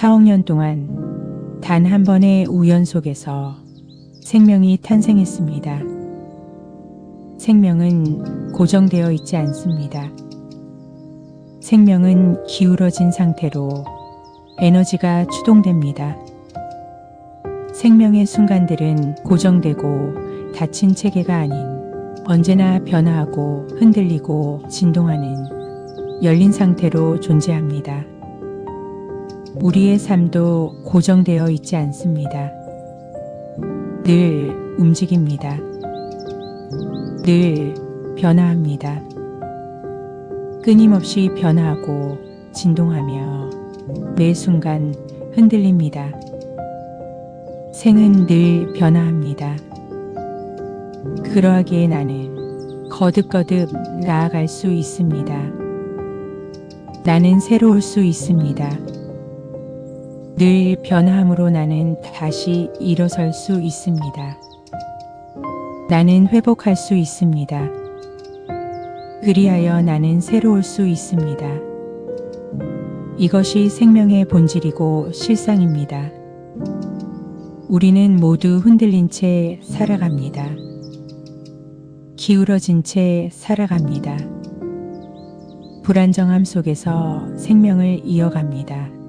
4억 년 동안 단 한 번의 우연 속에서 생명이 탄생했습니다. 생명은 고정되어 있지 않습니다. 생명은 기울어진 상태로 에너지가 추동됩니다. 생명의 순간들은 고정되고 닫힌 체계가 아닌 언제나 변화하고 흔들리고 진동하는 열린 상태로 존재합니다. 우리의 삶도 고정되어 있지 않습니다. 늘 움직입니다. 늘 변화합니다. 끊임없이 변화하고 진동하며 매 순간 흔들립니다. 생은 늘 변화합니다. 그러하기에 나는 거듭거듭 나아갈 수 있습니다. 나는 새로울 수 있습니다. 늘 변화함으로 나는 다시 일어설 수 있습니다. 나는 회복할 수 있습니다. 그리하여 나는 새로울 수 있습니다. 이것이 생명의 본질이고 실상입니다. 우리는 모두 흔들린 채 살아갑니다. 기울어진 채 살아갑니다. 불안정함 속에서 생명을 이어갑니다.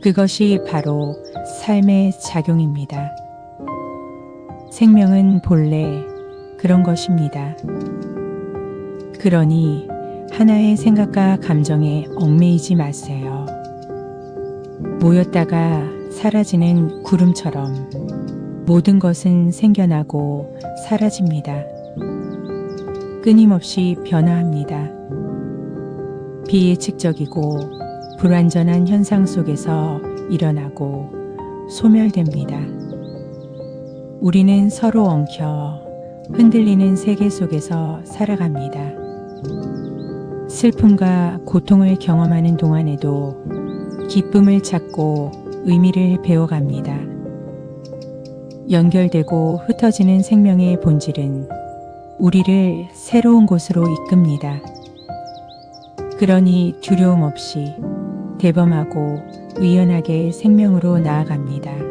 그것이 바로 삶의 작용입니다. 생명은 본래 그런 것입니다. 그러니 하나의 생각과 감정에 얽매이지 마세요. 모였다가 사라지는 구름처럼 모든 것은 생겨나고 사라집니다. 끊임없이 변화합니다. 비예측적이고 불완전한 현상 속에서 일어나고 소멸됩니다. 우리는 서로 엉켜 흔들리는 세계 속에서 살아갑니다. 슬픔과 고통을 경험하는 동안에도 기쁨을 찾고 의미를 배워갑니다. 연결되고 흩어지는 생명의 본질은 우리를 새로운 곳으로 이끕니다. 그러니 두려움 없이 대범하고 의연하게 생명으로 나아갑니다.